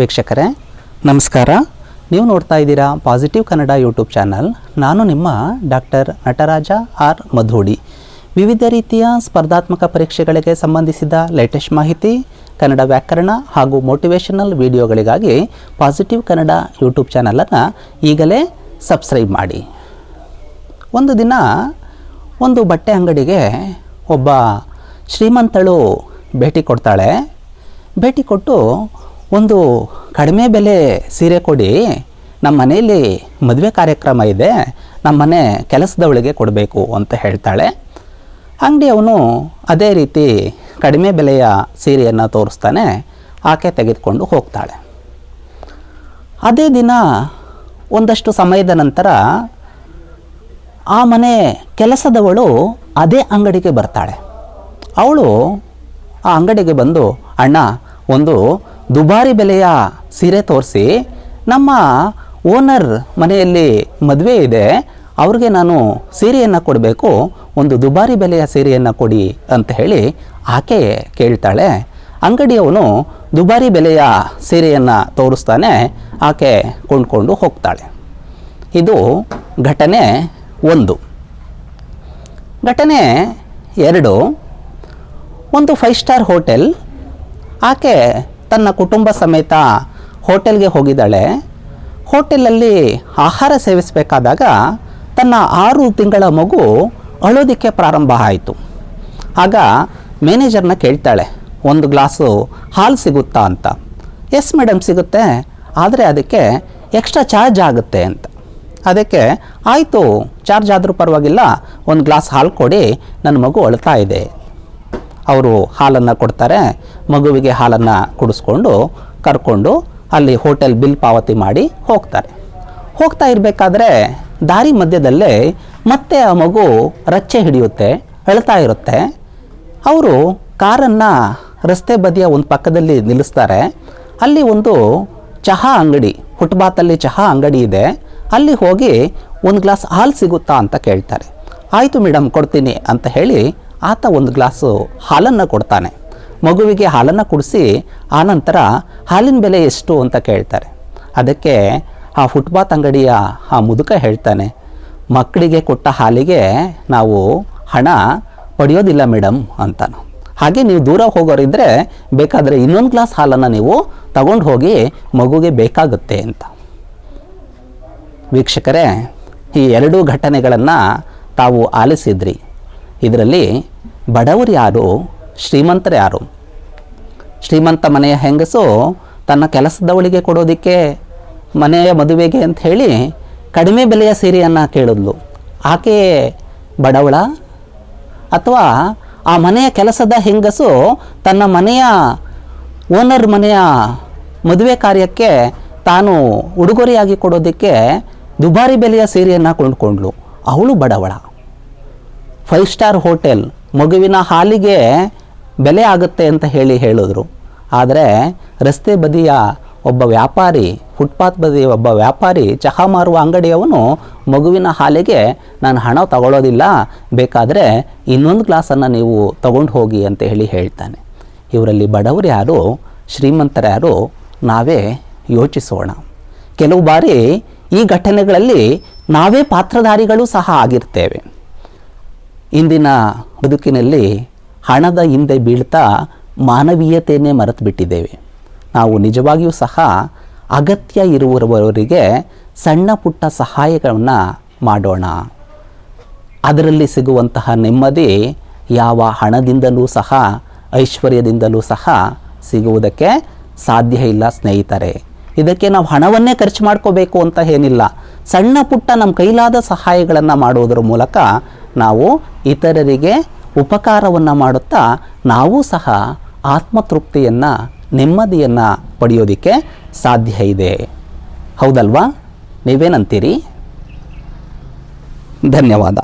ವೀಕ್ಷಕರೇ, ನಮಸ್ಕಾರ. ನೀವು ನೋಡ್ತಾ ಇದ್ದೀರಾ ಪಾಸಿಟಿವ್ ಕನ್ನಡ ಯೂಟ್ಯೂಬ್ ಚಾನಲ್ ನಾನು ನಿಮ್ಮ ಡಾಕ್ಟರ್ ನಟರಾಜ ಆರ್ ಮಧೋಡಿ. ವಿವಿಧ ರೀತಿಯ ಸ್ಪರ್ಧಾತ್ಮಕ ಪರೀಕ್ಷೆಗಳಿಗೆ ಸಂಬಂಧಿಸಿದ ಲೇಟೆಸ್ಟ್ ಮಾಹಿತಿ ಕನ್ನಡ ವ್ಯಾಕರಣ ಹಾಗೂ ಮೋಟಿವೇಶನಲ್ ವಿಡಿಯೋಗಳಿಗಾಗಿ ಪಾಸಿಟಿವ್ ಕನ್ನಡ ಯೂಟ್ಯೂಬ್ ಚಾನಲನ್ನು ಈಗಲೇ ಸಬ್ಸ್ಕ್ರೈಬ್ ಮಾಡಿ. ಒಂದು ದಿನ ಒಂದು ಬಟ್ಟೆ ಅಂಗಡಿಗೆ ಒಬ್ಬ ಶ್ರೀಮಂತಳು ಭೇಟಿ ಕೊಡ್ತಾಳೆ. ಭೇಟಿ ಕೊಟ್ಟು ಒಂದು ಕಡಿಮೆ ಬೆಲೆ ಸೀರೆ ಕೊಡಿ. ನಮ್ಮ ಮನೆಯಲ್ಲಿ ಮದುವೆ ಕಾರ್ಯಕ್ರಮ ಇದೆ. ನಮ್ಮ ಮನೆ ಕೆಲಸದವಳಿಗೆ ಕೊಡಬೇಕು ಅಂತ ಹೇಳ್ತಾಳೆ. ಅಂಗಡಿಯವನು ಅದೇ ರೀತಿ ಕಡಿಮೆ ಬೆಲೆಯ ಸೀರೆಯನ್ನು ತೋರಿಸ್ತಾನೆ. ಆಕೆ ತೆಗೆದುಕೊಂಡು ಹೋಗ್ತಾಳೆ. ಅದೇ ದಿನ ಒಂದಷ್ಟು ಸಮಯದ ನಂತರ ಆ ಮನೆ ಕೆಲಸದವಳು ಅದೇ ಅಂಗಡಿಗೆ ಬರ್ತಾಳೆ. ಅವಳು ಆ ಅಂಗಡಿಗೆ ಬಂದು, ಅಣ್ಣ, ಒಂದು ದುಬಾರಿ ಬೆಲೆಯ ಸೀರೆ ತೋರಿಸಿ ನಮ್ಮ ಓನರ್ ಮನೆಯಲ್ಲಿ ಮದುವೆ ಇದೆ, ಅವ್ರಿಗೆ ನಾನು ಸೀರೆಯನ್ನು ಕೊಡಬೇಕು, ಒಂದು ದುಬಾರಿ ಬೆಲೆಯ ಸೀರೆಯನ್ನು ಕೊಡಿ ಅಂತ ಹೇಳಿ ಆಕೆ ಕೇಳ್ತಾಳೆ. ಅಂಗಡಿಯವನು ದುಬಾರಿ ಬೆಲೆಯ ಸೀರೆಯನ್ನು ತೋರಿಸ್ತಾನೆ, ಆಕೆ ಕೊಂಡ್ಕೊಂಡು ಹೋಗ್ತಾಳೆ. ಇದು ಘಟನೆ ಒಂದು. ಘಟನೆ ಎರಡು. ಒಂದು ಫೈವ್ ಸ್ಟಾರ್ ಹೋಟೆಲ್ ಆಕೆ ತನ್ನ ಕುಟುಂಬ ಸಮೇತ ಹೋಟೆಲ್ಗೆ ಹೋಗಿದ್ದಾಳೆ. ಹೋಟೆಲಲ್ಲಿ ಆಹಾರ ಸೇವಿಸಬೇಕಾದಾಗ ತನ್ನ ಆರು ತಿಂಗಳ ಮಗು ಅಳೋದಿಕ್ಕೆ ಪ್ರಾರಂಭ ಆಯಿತು. ಆಗ ಮ್ಯಾನೇಜರ್ನ ಕೇಳ್ತಾಳೆ, ಒಂದು ಗ್ಲಾಸು ಹಾಲು ಸಿಗುತ್ತಾ ಅಂತ. ಎಸ್ ಮೇಡಮ್ ಸಿಗುತ್ತೆ. ಆದರೆ ಅದಕ್ಕೆ ಎಕ್ಸ್ಟ್ರಾ ಚಾರ್ಜ್ ಆಗುತ್ತೆ ಅಂತ. ಅದಕ್ಕೆ, ಆಯಿತು, ಚಾರ್ಜ್ ಆದರೂ ಪರವಾಗಿಲ್ಲ, ಒಂದು ಗ್ಲಾಸ್ ಹಾಲು ಕೊಡಿ, ನನ್ನ ಮಗು ಅಳ್ತಾ ಇದೆ. ಅವರು ಹಾಲನ್ನು ಕೊಡ್ತಾರೆ. ಮಗುವಿಗೆ ಹಾಲನ್ನು ಕುಡಿಸ್ಕೊಂಡು, ಕರ್ಕೊಂಡು ಅಲ್ಲಿ ಹೋಟೆಲ್ ಬಿಲ್ ಪಾವತಿ ಮಾಡಿ ಹೋಗ್ತಾರೆ. ಹೋಗ್ತಾ ಇರಬೇಕಾದ್ರೆ ದಾರಿ ಮಧ್ಯದಲ್ಲೇ ಮತ್ತೆ ಆ ಮಗು ರಚ್ಚೆ ಹಿಡಿಯುತ್ತೆ ಅಳ್ತಾ ಇರುತ್ತೆ. ಅವರು ಕಾರನ್ನು ರಸ್ತೆ ಬದಿಯ ಒಂದು ಪಕ್ಕದಲ್ಲಿ ನಿಲ್ಲಿಸ್ತಾರೆ. ಅಲ್ಲಿ ಒಂದು ಚಹಾ ಅಂಗಡಿ ಫುಟ್ಬಾತಲ್ಲಿ ಚಹಾ ಅಂಗಡಿ ಇದೆ. ಅಲ್ಲಿ ಹೋಗಿ ಒಂದು ಗ್ಲಾಸ್ ಹಾಲು ಸಿಗುತ್ತಾ ಅಂತ ಕೇಳ್ತಾರೆ. ಆಯಿತು ಮೇಡಮ್ ಕೊಡ್ತೀನಿ ಅಂತ ಹೇಳಿ ಆತ ಒಂದು ಗ್ಲಾಸು ಹಾಲನ್ನು ಕೊಡ್ತಾನೆ. ಮಗುವಿಗೆ ಹಾಲನ್ನು ಕುಡಿಸಿ ಆನಂತರ ಹಾಲಿನ ಬೆಲೆ ಎಷ್ಟು ಅಂತ ಕೇಳ್ತಾರೆ. ಅದಕ್ಕೆ ಆ ಫುಟ್ಪಾತ್ ಅಂಗಡಿಯ ಆ ಮುದುಕ ಹೇಳ್ತಾನೆ, ಮಕ್ಕಳಿಗೆ ಕೊಟ್ಟ ಹಾಲಿಗೆ ನಾವು ಹಣ ಪಡೆಯೋದಿಲ್ಲ ಮೇಡಮ್ ಅಂತಾನು. ಹಾಗೆ ನೀವು ದೂರ ಹೋಗೋರಿದ್ದರೆ ಬೇಕಾದರೆ ಇನ್ನೊಂದು ಗ್ಲಾಸ್ ಹಾಲನ್ನು ನೀವು ತಗೊಂಡು ಹೋಗಿ ಮಗುಗೆ ಬೇಕಾಗುತ್ತೆ ಅಂತ. ವೀಕ್ಷಕರೇ, ಈ ಎರಡೂ ಘಟನೆಗಳನ್ನು ತಾವು ಆಲಿಸಿದ್ರಿ. ಇದರಲ್ಲಿ ಬಡವರು ಯಾರು? ಶ್ರೀಮಂತರು ಯಾರು? ಶ್ರೀಮಂತ ಮನೆಯ ಹೆಂಗಸು ತನ್ನ ಕೆಲಸದವಳಿಗೆ ಕೊಡೋದಕ್ಕೆ ಮನೆಯ ಮದುವೆಗೆ ಅಂತ ಹೇಳಿ ಕಡಿಮೆ ಬೆಲೆಯ ಸೀರೆಯನ್ನು ಕೇಳಿದ್ಲು. ಆಕೆ ಬಡವಳ? ಅಥವಾ ಆ ಮನೆಯ ಕೆಲಸದ ಹೆಂಗಸು ತನ್ನ ಮನೆಯ ಓನರ್ ಮನೆಯ ಮದುವೆ ಕಾರ್ಯಕ್ಕೆ ತಾನು ಉಡುಗೊರೆಯಾಗಿ ಕೊಡೋದಕ್ಕೆ ದುಬಾರಿ ಬೆಲೆಯ ಸೀರೆಯನ್ನು ಕೊಂಡ್ಕೊಂಡ್ಳು ಅವಳು ಬಡವಳ. ಫೈವ್ ಸ್ಟಾರ್ ಹೋಟೆಲ್, ಮಗುವಿನ ಹಾಲಿಗೆ ಬೆಲೆ ಆಗುತ್ತೆ ಅಂತ ಹೇಳಿ ಹೇಳಿದ್ರು. ಆದರೆ ರಸ್ತೆ ಬದಿಯ ಒಬ್ಬ ವ್ಯಾಪಾರಿ, ಫುಟ್ಪಾತ್ ಬದಿಯ ಒಬ್ಬ ವ್ಯಾಪಾರಿ ಚಹಾ ಮಾರುವ ಅಂಗಡಿಯವನು ಮಗುವಿನ ಹಾಲಿಗೆ, ನಾನು ಹಣ ತಗೊಳ್ಳೋದಿಲ್ಲ ಬೇಕಾದರೆ ಇನ್ನೊಂದು ಗ್ಲಾಸನ್ನು ನೀವು ತಗೊಂಡು ಹೋಗಿ ಅಂತ ಹೇಳಿ ಹೇಳ್ತಾನೆ. ಇವರಲ್ಲಿ ಬಡವರು ಯಾರು, ಶ್ರೀಮಂತರು ಯಾರು, ನಾವೇ ಯೋಚಿಸೋಣ. ಕೆಲವು ಬಾರಿ ಈ ಘಟನೆಗಳಲ್ಲಿ ನಾವೇ ಪಾತ್ರಧಾರಿಗಳು ಸಹ ಆಗಿರ್ತೇವೆ. ಇಂದಿನ ಬದುಕಿನಲ್ಲಿ ಹಣದ ಹಿಂದೆ ಬೀಳ್ತಾ ಮಾನವೀಯತೆಯನ್ನೇ ಮರೆತು ಬಿಟ್ಟಿದ್ದೇವೆ ನಾವು ನಿಜವಾಗಿಯೂ ಸಹ ಅಗತ್ಯ ಇರುವವರಿಗೆ ಸಣ್ಣ ಪುಟ್ಟ ಸಹಾಯಗಳನ್ನು ಮಾಡೋಣ. ಅದರಲ್ಲಿ ಸಿಗುವಂತಹ ನೆಮ್ಮದಿ ಯಾವ ಹಣದಿಂದಲೂ ಸಹ, ಐಶ್ವರ್ಯದಿಂದಲೂ ಸಹ ಸಿಗುವುದಕ್ಕೆ ಸಾಧ್ಯ ಇಲ್ಲ ಸ್ನೇಹಿತರೆ. ಇದಕ್ಕೆ ನಾವು ಹಣವನ್ನೇ ಖರ್ಚು ಮಾಡ್ಕೋಬೇಕು ಅಂತ ಏನಿಲ್ಲ. ಸಣ್ಣ ಪುಟ್ಟ ನಮ್ಮ ಕೈಲಾದ ಸಹಾಯಗಳನ್ನು ಮಾಡುವುದರ ಮೂಲಕ ನಾವು ಇತರರಿಗೆ ಉಪಕಾರವನ್ನು ಮಾಡುತ್ತಾ ನಾವು ಸಹ ಆತ್ಮತೃಪ್ತಿಯನ್ನು ನೆಮ್ಮದಿಯನ್ನು ಪಡೆಯೋದಕ್ಕೆ ಸಾಧ್ಯ ಇದೆ. ಹೌದಲ್ವಾ? ನೀವೇನಂತೀರಿ? ಧನ್ಯವಾದ.